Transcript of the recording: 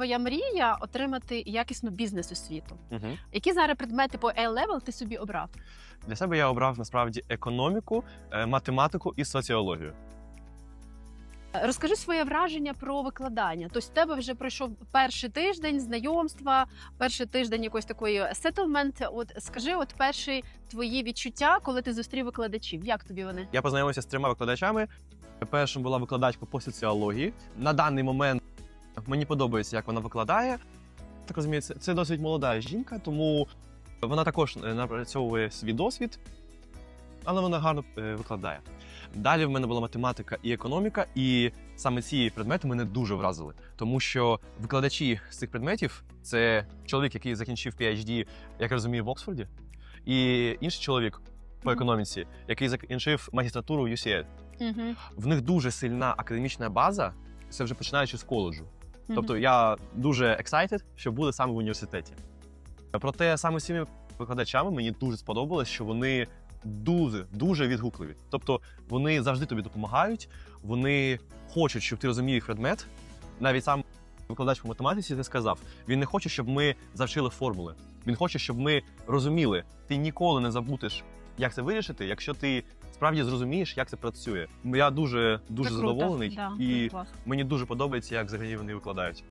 Твоя мрія отримати якісну бізнес-освіту. Угу. Які зараз предмети по A-level ти собі обрав? Для себе я обрав насправді економіку, е, математику і соціологію. Розкажи своє враження про викладання. Тобто, в тебе вже пройшов перший тиждень знайомства, перший тиждень якоїсь такої сеттлмент. От скажи, от перші твої відчуття, коли ти зустрів викладачів. Як тобі вони? Я познайомився з трьома викладачами. Першим була викладачка по соціології. На даний момент мені подобається, як вона викладає. Так розумію, це, це досить молода жінка, тому вона також напрацьовує свій досвід, але вона гарно е, викладає. Далі в мене була математика і економіка, і саме ці предмети мене дуже вразили, тому що викладачі з цих предметів це чоловік, який закінчив PhD, як я розумію, в Оксфорді, і інший чоловік по економіці, який закінчив магістратуру в UCL. Угу. В них дуже сильна академічна база, це вже починаючи з коледжу. Тобто я дуже excited, що буде саме в університеті. Проте саме з цими викладачами мені дуже сподобалось, що вони дуже дуже відгукливі. Тобто вони завжди тобі допомагають, вони хочуть, щоб ти розумів їх предмет. Навіть сам викладач по математиці це сказав. Він не хоче, щоб ми завчили формули. Він хоче, щоб ми розуміли. Ти ніколи не забудеш, як це вирішити, якщо ти справді зрозумієш, як це працює. Я дуже дуже задоволений Да, і клас. Мені дуже подобається, як взагалі вони викладають.